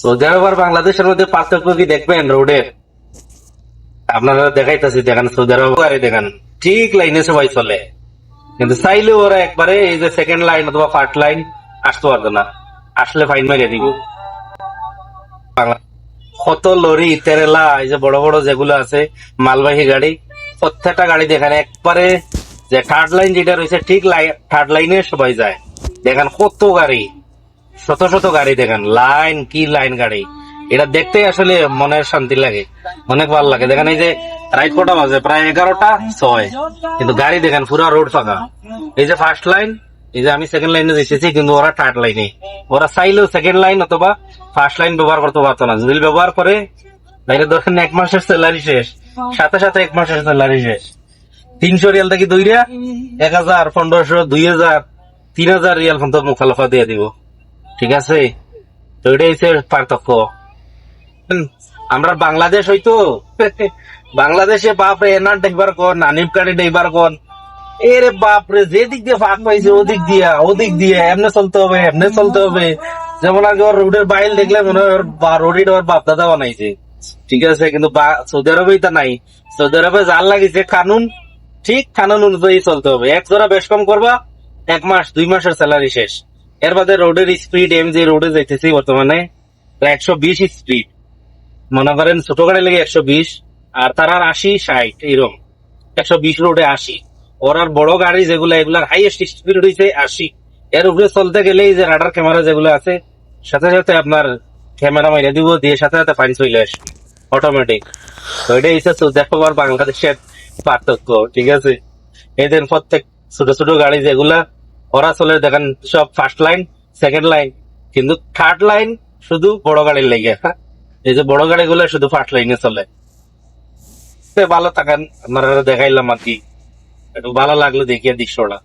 Saudi বাংলাদেশের মধ্যে পার্থক্য কি দেখবেন রোডের আপনারা দেখাইতেছি, দেখেন সৌদি আরব দেখেন, ঠিক লাইনে সবাই চলে। কিন্তু চাইলে ওরা একবারে এই যে সেকেন্ড লাইন অথবা ফার্স্ট লাইন আসতে পারবে না। আসলে ফাইন মারিয়ে দিব। কত লরি, তেরেলা, এই যে বড় বড় যেগুলো আছে, মালবাহী গাড়ি, প্রত্যেকটা গাড়ি দেখেন, একবারে যে থার্ড লাইন যেটা রয়েছে, ঠিক লাইন থার্ড লাইনে সবাই যায়। দেখেন কত গাড়ি। শত শত গাড়ি দেখেন, লাইন কি লাইন গাড়ি। এটা দেখতে আসলে মনের শান্তি লাগে, অনেক ভালো লাগে। দেখেন এই যে রাইট কটা বাজে, প্রায় এগারোটা ছয়। কিন্তু গাড়ি দেখেন, পুরো রোড ফাঁকা। এই যে ফার্স্ট লাইন এই যে আমি সেকেন্ড লাইনে এসেছি কিন্তু ওরা থার্ড লাইনে ওরা চাইলেও সেকেন্ড লাইন অথবা ফার্স্ট লাইন ব্যবহার করতে পারতো না। যদি ব্যবহার করে, তাহলে ধরেন এক মাসের স্যালারি শেষ, সাথে সাথে এক মাসের স্যালারি শেষ। তিনশো রিয়াল থেকে দুইটা, এক হাজার, পনেরোশো, দুই হাজার, তিন হাজার রিয়াল পর্যন্ত মুখালফা দিয়ে দিব। ঠিক আছে? তো হচ্ছে পার্থক্য। আমরা বাংলাদেশ হইতো বাংলাদেশে বাপরে এনার দেখবার কোন? নানিম কার্ডে দেখবার কোন? এরে বাপরে যে দিক দিয়ে ফাঁক পাইছে, ওদিক দিয়া, ওদিক দিয়ে, এমনি চলতে হবে, এমনে চলতে হবে। যেমন আগে ওর রোডের বাইল দেখলে মনে হয় ওর রোডের ওর বাপ দাদা বানাইছে। ঠিক আছে, কিন্তু সৌদি আরবে তা নাই। সৌদি আরবে যার লাগিছে, কানুন, ঠিক কানুন অনুযায়ী চলতে হবে। এক জোড়া বেশ কম করবা, এক মাস, দুই মাসের স্যালারি শেষ। এর বাদে রোডের স্পিড এম যে রোডে যাইতেছি বর্তমানে একশো বিশ স্পিড মনে করেন ছোট গাড়ি লেগে একশো বিশ, আর তার আর আশি, ষাট, এরকম। একশো বিশ রোডে আশি। ওর আর বড় গাড়ি যেগুলো, এগুলার হাইয়েস্ট স্পিড হয়েছে আশি। এর উপরে চলতে গেলেই যে রাডার ক্যামেরা যেগুলো আছে, সাথে সাথে আপনার ক্যামেরা মাইরে দিব, দিয়ে সাথে সাথে পানি চলে আসবে। অটোমেটিক তো এটাই হচ্ছে দেখো আর বাংলাদেশের পার্থক্য, ঠিক আছে? এদের প্রত্যেক ছোট ছোট গাড়ি যেগুলা ওরা চলে দেখেন, সব ফার্স্ট লাইন সেকেন্ড লাইন কিন্তু থার্ড লাইন শুধু বড় গাড়ির লেগে? এই যে বড় গাড়ি গাড়িগুলো শুধু ফার্স্ট লাইনে চলে। ভালো থাকেন, আপনারা দেখাইলাম আর কি। একটু ভালো লাগল দেখিয়ে দৃশ্যটা